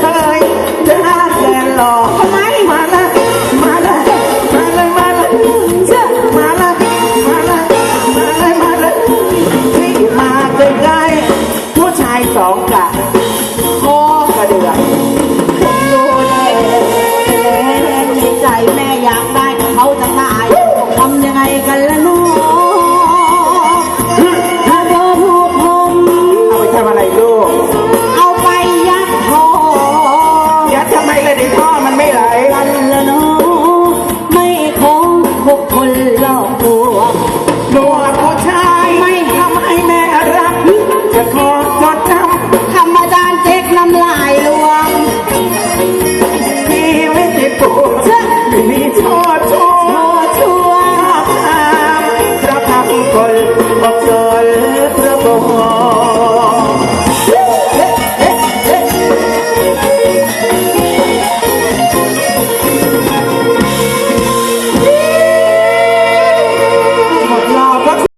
เคยเจาแดนหล่อไหมมาละมาละมาละมาละมาละมาละมาลละที่มาใกล้ๆผู้ชายสองกะคอกระเดือกดูเลยในใจแม่อยากได้เขาจะตายทำยังไงกันล่ะ หลอกลวงหนวดผู้ชายไม่ทำให้แม่รัก จะขอจดจธรรมดานเจ๊กน้ำลายลวงำที่ไม่ติดตัวไม่มีโทษชั่วโอชัวชอบทำเพราะทำคนบอกโจ